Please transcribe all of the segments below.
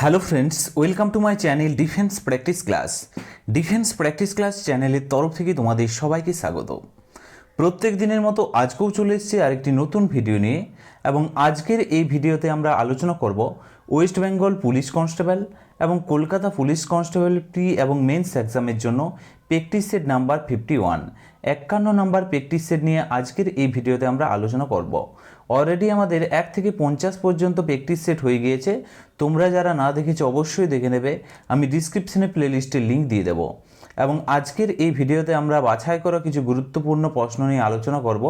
Hello friends welcome to my channel defence practice class defence practice class চ্যানেলের তরফ থেকে তোমাদের সবাইকে স্বাগত। প্রত্যেক দিনের মতো আজকেও চলে এসেছে আরেকটি নতুন ভিডিও নিয়ে এবং আজকের এই ভিডিওতে আমরা আলোচনা করব ওয়েস্ট বেঙ্গল পুলিশ কনস্টেবল এবং কলকাতা পুলিশ কনস্টেবল প্রি এবং মেন্স এক্সামের জন্য practice set number fifty one একান্ন নাম্বার প্র্যাকটিস সেট নিয়ে আজকের এই ভিডিওতে আমরা আলোচনা করব। অলরেডি আমাদের এক থেকে পঞ্চাশ পর্যন্ত প্র্যাকটিস সেট হয়ে গিয়েছে। তোমরা যারা না দেখেছ অবশ্যই দেখে নেবে। আমি ডিসক্রিপশনে প্লেলিস্টের লিঙ্ক দিয়ে দেবো। এবং আজকের এই ভিডিওতে আমরা বাছাই করা কিছু গুরুত্বপূর্ণ প্রশ্ন নিয়ে আলোচনা করব,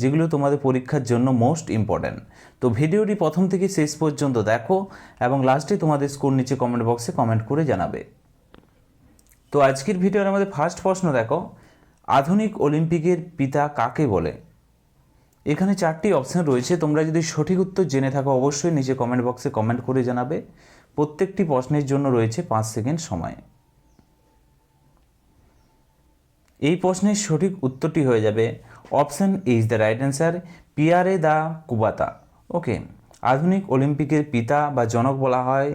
যেগুলো তোমাদের পরীক্ষার জন্য মোস্ট ইম্পর্ট্যান্ট তো ভিডিওটি প্রথম থেকে শেষ পর্যন্ত দেখো এবং লাস্টে তোমাদের স্কোর নিচে কমেন্ট বক্সে কমেন্ট করে জানাবে। তো আজকের ভিডিওর আমাদের ফার্স্ট প্রশ্ন দেখো, আধুনিক অলিম্পিকের পিতা কাকে বলে? এখানে চারটি অপশান রয়েছে। তোমরা যদি সঠিক উত্তর জেনে থাকো, অবশ্যই নিচে কমেন্ট বক্সে কমেন্ট করে জানাবে। প্রত্যেকটি প্রশ্নের জন্য রয়েছে পাঁচ সেকেন্ড সময়। এই প্রশ্নের সঠিক উত্তরটি হয়ে যাবে option is the right answer Pierre de Coubertin okay আধুনিক অলিম্পিকের পিতা বা জনক বলা হয়।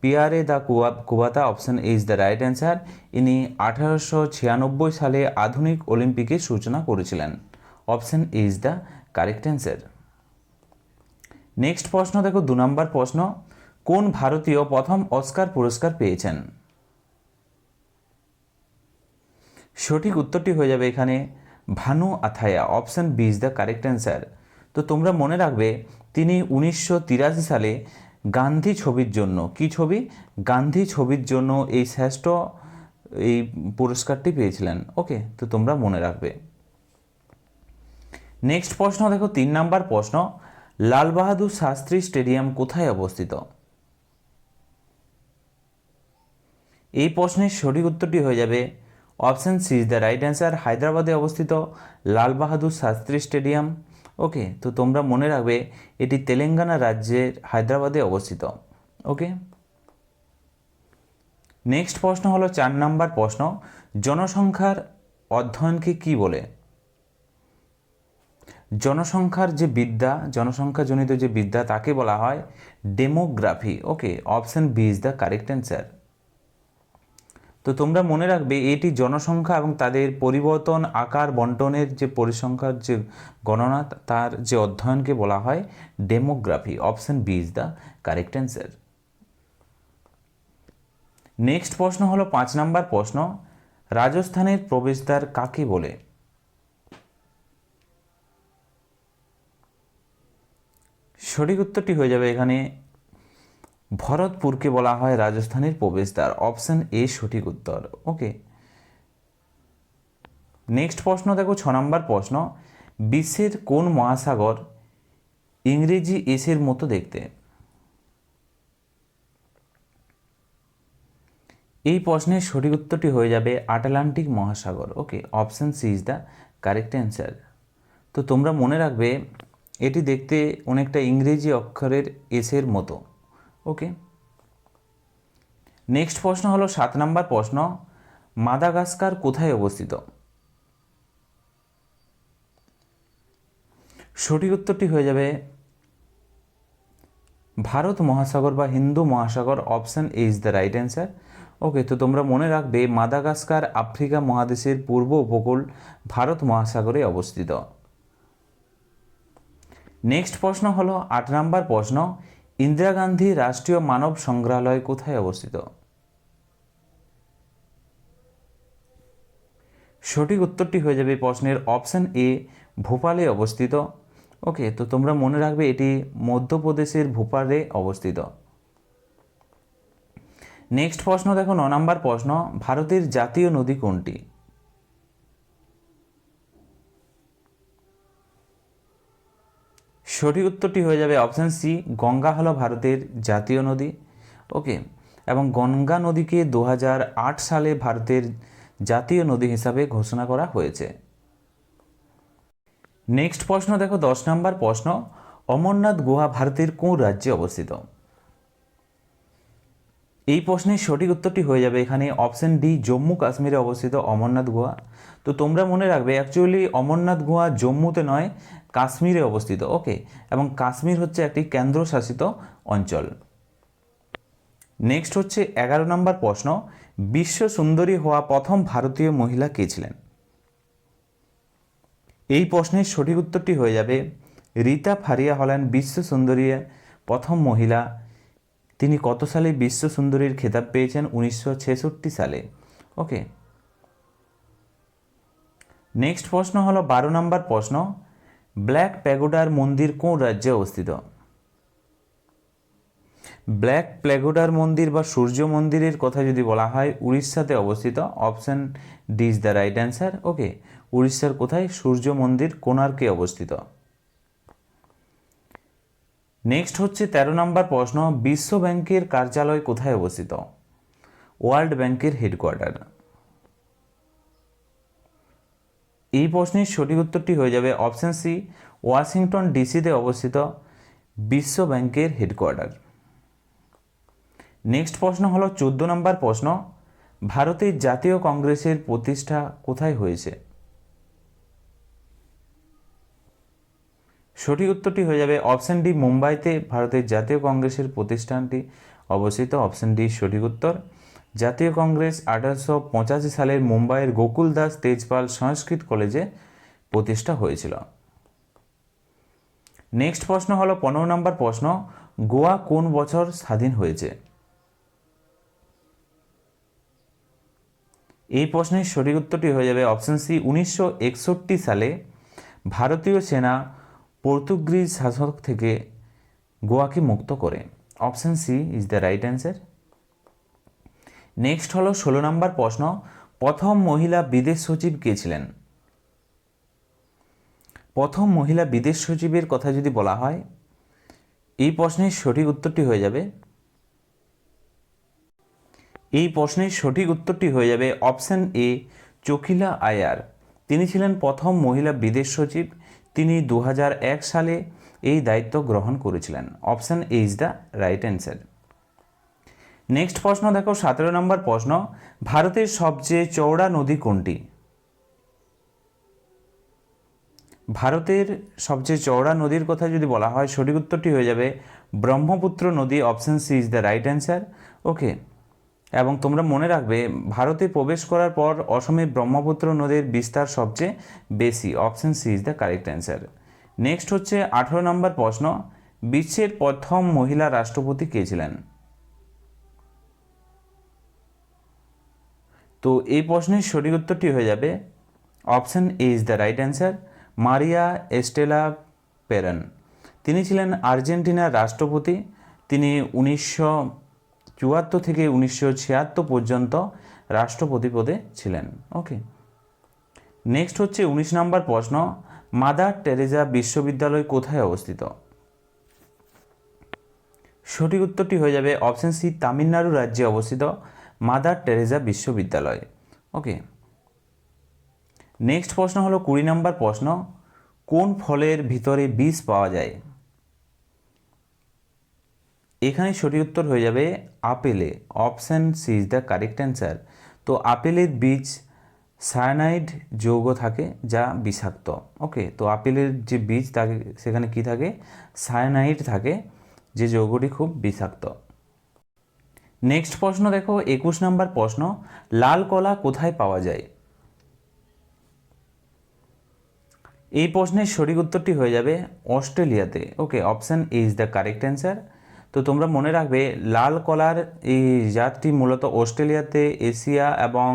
পিয়ারে দা কুয়া Coubertin option is the right answer ইনি আঠারোশো ছিয়ানব্বই সালে আধুনিক অলিম্পিকের সূচনা করেছিলেন। Option is the correct answer next প্রশ্ন, দেখো দু নম্বর প্রশ্ন, কোন ভারতীয় প্রথম অস্কার পুরস্কার পেয়েছেন? সঠিক উত্তরটি হয়ে যাবে এখানে, Bhanu Athaiya option B is the correct answer তো তোমরা মনে রাখবে, তিনি উনিশশো তিরাশি সালে গান্ধী ছবির জন্য, কি ছবি? গান্ধী ছবির জন্য এই শ্রেষ্ঠ এই পুরস্কারটি পেয়েছিলেন। ওকে তো তোমরা মনে রাখবে। নেক্সট প্রশ্ন, দেখো তিন নাম্বার প্রশ্ন, লাল বাহাদুর শাস্ত্রী স্টেডিয়াম কোথায় অবস্থিত? এই প্রশ্নের সঠিক উত্তরটি হয়ে যাবে option C, is the right answer, হায়দ্রাবাদে অবস্থিত লাল বাহাদুর শাস্ত্রী স্টেডিয়াম। ওকে, তো তোমরা মনে রাখবে এটি তেলেঙ্গানা রাজ্যের হায়দ্রাবাদে অবস্থিত। ওকে? নেক্সট প্রশ্ন হলো চার নাম্বার প্রশ্ন, জনসংখ্যার অধ্যয়নকে কি বলে? জনসংখ্যার যে বিদ্যা, জনসংখ্যাজনিত যে বিদ্যা তাকে বলা হয় demography. Okay, option B is the correct answer. তো তোমরা মনে রাখবে, এটি জনসংখ্যা এবং তাদের পরিবর্তন, আকার, বন্টনের যে পরিসংখ্যার যে গণনা, তার যে অধ্যয়নকে বলা হয় demography. Option B is the correct answer. Next প্রশ্ন হলো পাঁচ নাম্বার প্রশ্ন, রাজস্থানের প্রবেশদ্বার কাকে বলে? সঠিক উত্তরটি হয়ে যাবে এখানে। ভরতপুরকে বলা হয় রাজস্থানের প্রবেশদ্বার। অপশন এ, সঠিক উত্তর। ওকে। নেক্সট প্রশ্ন, দেখো, ছ নম্বর প্রশ্ন। বিশ্বের কোন মহাসাগর ইংরেজি এসের মতো দেখতে? এই প্রশ্নের সঠিক উত্তরটি হয়ে যাবে আটলান্টিক মহাসাগর। Okay, option C is the correct answer. তো তোমরা মনে রাখবে এটি দেখতে অনেকটা ইংরেজি অক্ষরের এসের মতো। ওকে নেক্সট প্রশ্ন হলো সাত নাম্বার প্রশ্ন, মাদাগাস্কার কোথায় অবস্থিত? সঠিক উত্তরটি হয়ে যাবে ভারত মহাসাগর বা হিন্দু মহাসাগর option is the right answer okay তো তোমরা মনে রাখবে মাদাগাস্কার আফ্রিকা মহাদেশের পূর্ব উপকূল ভারত মহাসাগরে অবস্থিত। নেক্সট প্রশ্ন হলো আট নম্বর প্রশ্ন, ইন্দিরা গান্ধী রাষ্ট্রীয় মানব সংগ্রহালয় কোথায় অবস্থিত? সঠিক উত্তরটি হয়ে যাবে প্রশ্নের অপশন এ, ভোপালে অবস্থিত। ওকে, তো তোমরা মনে রাখবে এটি মধ্যপ্রদেশের ভোপালে অবস্থিত। নেক্সট প্রশ্ন দেখো, ন নম্বর প্রশ্ন, ভারতের জাতীয় নদী কোনটি? সঠিক উত্তরটি হয়ে যাবে অপশান সি গঙ্গা হলো ভারতের জাতীয় নদী। ওকে এবং গঙ্গা নদীকে দু হাজার আট সালে ভারতের জাতীয় নদী হিসাবে ঘোষণা করা হয়েছে। নেক্সট প্রশ্ন, দেখো দশ নম্বর প্রশ্ন। অমরনাথ গুহা ভারতের কোন রাজ্যে অবস্থিত? এই প্রশ্নের সঠিক উত্তরটি হয়ে যাবে এখানে অপশন ডি জম্মু কাশ্মীরে অবস্থিত অমরনাথ গুহা। তো তোমরা মনে রাখবে অ্যাকচুয়ালি অমরনাথ গুহা জম্মুতে নয়, কাশ্মীরে অবস্থিত ওকে এবং কাশ্মীর হচ্ছে একটি কেন্দ্রশাসিত অঞ্চল। নেক্সট হচ্ছে এগারো নম্বর প্রশ্ন, বিশ্ব সুন্দরী হওয়া প্রথম ভারতীয় মহিলা কে ছিলেন? এই প্রশ্নের সঠিক উত্তরটি হয়ে যাবে, রীতা ফারিয়া হলেন বিশ্ব সুন্দরী প্রথম মহিলা। তিনি কত সালে বিশ্ব সুন্দরীর খেতাব পেয়েছেন? উনিশশো ছেষট্টি সালে। ওকে। নেক্সট প্রশ্ন হলো বারো নম্বর প্রশ্ন। ব্ল্যাক প্যাগোডার মন্দির কোন রাজ্যে অবস্থিত? ব্ল্যাক প্ল্যাগোডার মন্দির বা সূর্য মন্দিরের কথা যদি বলা হয়, উড়িষ্যাতে অবস্থিত। Option D is the right answer. Okay. উড়িষ্যার কোথায় সূর্য মন্দির কোণার্কে অবস্থিত? নেক্সট হচ্ছে তেরো নম্বর প্রশ্ন, বিশ্ব ব্যাংকের কার্যালয় কোথায় অবস্থিত? ওয়ার্ল্ড ব্যাংকের হেডকোয়ার্টার। এই প্রশ্নের সঠিক উত্তরটি হয়ে যাবে অপশন সি, ওয়াশিংটন ডিসিতে অবস্থিত বিশ্ব ব্যাংকের হেডকোয়ার্টার। নেক্সট প্রশ্ন হলো চোদ্দ নম্বর প্রশ্ন, ভারতের জাতীয় কংগ্রেসের প্রতিষ্ঠা কোথায় হয়েছে? সঠিক উত্তরটি হয়ে যাবে অপশন ডি, মুম্বাইতে, ভারতের জাতীয় কংগ্রেসের প্রতিষ্ঠানটি। অবস্থিত অপশন ডি, সঠিক উত্তর। জাতীয় কংগ্রেস আঠারোশো পঁচাশি সালের মুম্বাইয়ের গোকুল দাস তেজপাল সংস্কৃত কলেজে প্রতিষ্ঠা হয়েছিল। নেক্সট প্রশ্ন হলো, পনেরো নম্বর প্রশ্ন, গোয়া কোন বছর স্বাধীন হয়েছে? এই প্রশ্নের সঠিক উত্তরটি হয়ে যাবে অপশন সি, উনিশশো একষট্টি সালে ভারতীয় সেনা পর্তুগিজ শাসক থেকে গোয়াকে মুক্ত করে। Option C is the right answer. Next হলো ষোলো নম্বর প্রশ্ন, প্রথম মহিলা বিদেশ সচিব কে ছিলেন? প্রথম মহিলা বিদেশ সচিবের কথা যদি বলা হয়, এই প্রশ্নের সঠিক উত্তরটি হয়ে যাবে। এই প্রশ্নের সঠিক উত্তরটি হয়ে যাবে অপশান এ, চকিলা আয়ার। তিনি ছিলেন প্রথম মহিলা বিদেশ সচিব। তিনি দু হাজার এক সালে এই দায়িত্ব গ্রহণ করেছিলেন। Option A is the right answer next প্রশ্ন দেখো, সতেরো নম্বর প্রশ্ন, ভারতের সবচেয়ে চওড়া নদী কোনটি? ভারতের সবচেয়ে চওড়া নদীর কথা যদি বলা হয়, সঠিক উত্তরটি হয়ে যাবে ব্রহ্মপুত্র নদী, option C is the right answer okay এবং তোমরা মনে রাখবে, ভারতে প্রবেশ করার পর অসমে ব্রহ্মপুত্র নদীর বিস্তার সবচেয়ে বেশি। Option C is the correct answer next হচ্ছে আঠেরো নম্বর প্রশ্ন, বিশ্বের প্রথম মহিলা রাষ্ট্রপতি কে ছিলেন? তো এই প্রশ্নের সঠিক উত্তরটি হয়ে যাবে। Option A is the right answer Maria Estela Peron. তিনি ছিলেন আর্জেন্টিনার রাষ্ট্রপতি। তিনি উনিশশো চুয়াত্তর থেকে উনিশশো ছিয়াত্তর পর্যন্ত রাষ্ট্রপতি পদে ছিলেন। ওকে নেক্সট হচ্ছে উনিশ নম্বর প্রশ্ন, মাদার টেরেজা বিশ্ববিদ্যালয় কোথায় অবস্থিত? সঠিক উত্তরটি হয়ে যাবে অপশন সি, তামিলনাড়ু রাজ্যে অবস্থিত মাদার টেরেজা বিশ্ববিদ্যালয়। ওকে নেক্সট প্রশ্ন হলো কুড়ি নম্বর প্রশ্ন, কোন ফলের ভিতরে বীজ পাওয়া যায়? এখানে সঠিক উত্তর হয়ে যাবে আপেলে option C is the correct answer তো আপেলের বীজ সায়ানাইড যৌগ থাকে যা বিষাক্ত ওকে তো আপেলের যে বীজ থাকে সেখানে কি থাকে? সায়ানাইড থাকে, যে যৌগটি খুব বিষাক্ত। নেক্সট প্রশ্ন দেখো, একুশ নম্বর প্রশ্ন, লাল কলা কোথায় পাওয়া যায়? এই প্রশ্নের সঠিক উত্তরটি হয়ে যাবে অস্ট্রেলিয়াতে okay option A is the correct answer তো তোমরা মনে রাখবে, লাল কলার এই জাতটি মূলত অস্ট্রেলিয়াতে, এশিয়া এবং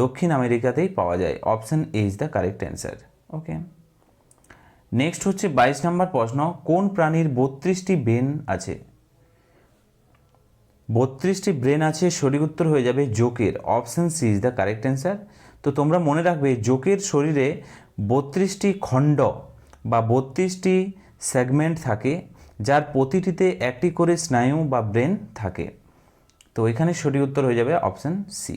দক্ষিণ আমেরিকাতেই পাওয়া যায়। Option A is the correct answer okay next হচ্ছে বাইশ নম্বর প্রশ্ন, কোন প্রাণীর বত্রিশটি ব্রেন আছে? বত্রিশটি ব্রেন আছে, সঠিক উত্তর হয়ে যাবে জোকের। Option C is the correct answer তো তোমরা মনে রাখবে, জোকের শরীরে বত্রিশটি খণ্ড বা বত্রিশটি সেগমেন্ট থাকে। যার প্রতিটিতে একটি করে স্নায়ু বা ব্রেন থাকে। তো এখানে সঠিক উত্তর হয়ে যাবে অপশান সি।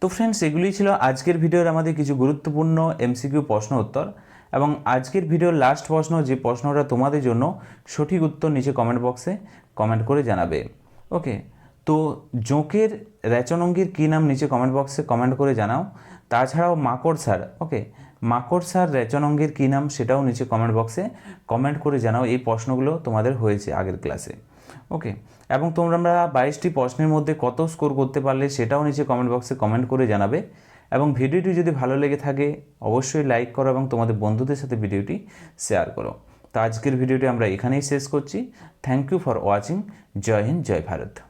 তো ফ্রেন্ডস এগুলি ছিল আজকের ভিডিওর আমাদের কিছু গুরুত্বপূর্ণ এমসিকিউ প্রশ্ন উত্তর এবং আজকের ভিডিওর লাস্ট প্রশ্ন যে প্রশ্নটা তোমাদের জন্য সঠিক উত্তর নিচে কমেন্ট বক্সে কমেন্ট করে জানাবে। ওকে তো জোঁকের রেচনঙ্গির কী নাম নিচে কমেন্ট বক্সে কমেন্ট করে জানাও। তাছাড়াও মাকড়সার ওকে মাকড়সার রেচনঙ্গের কী নাম সেটাও নিচে কমেন্ট বক্সে কমেন্ট করে জানাও এই প্রশ্নগুলো তোমাদের হয়েছে আগের ক্লাসে ওকে এবং তোমরা আমরা বাইশটি প্রশ্নের মধ্যে কত স্কোর করতে পারলে সেটাও নিচে কমেন্ট বক্সে কমেন্ট করে জানাবে। এবং ভিডিওটি যদি ভালো লেগে থাকে, অবশ্যই লাইক করো এবং তোমাদের বন্ধুদের সাথে ভিডিওটি শেয়ার করো। তো আজকের ভিডিওটি আমরা এখানেই শেষ করছি। থ্যাংক ইউ ফর ওয়াচিং জয় হিন্দ, জয় ভারত।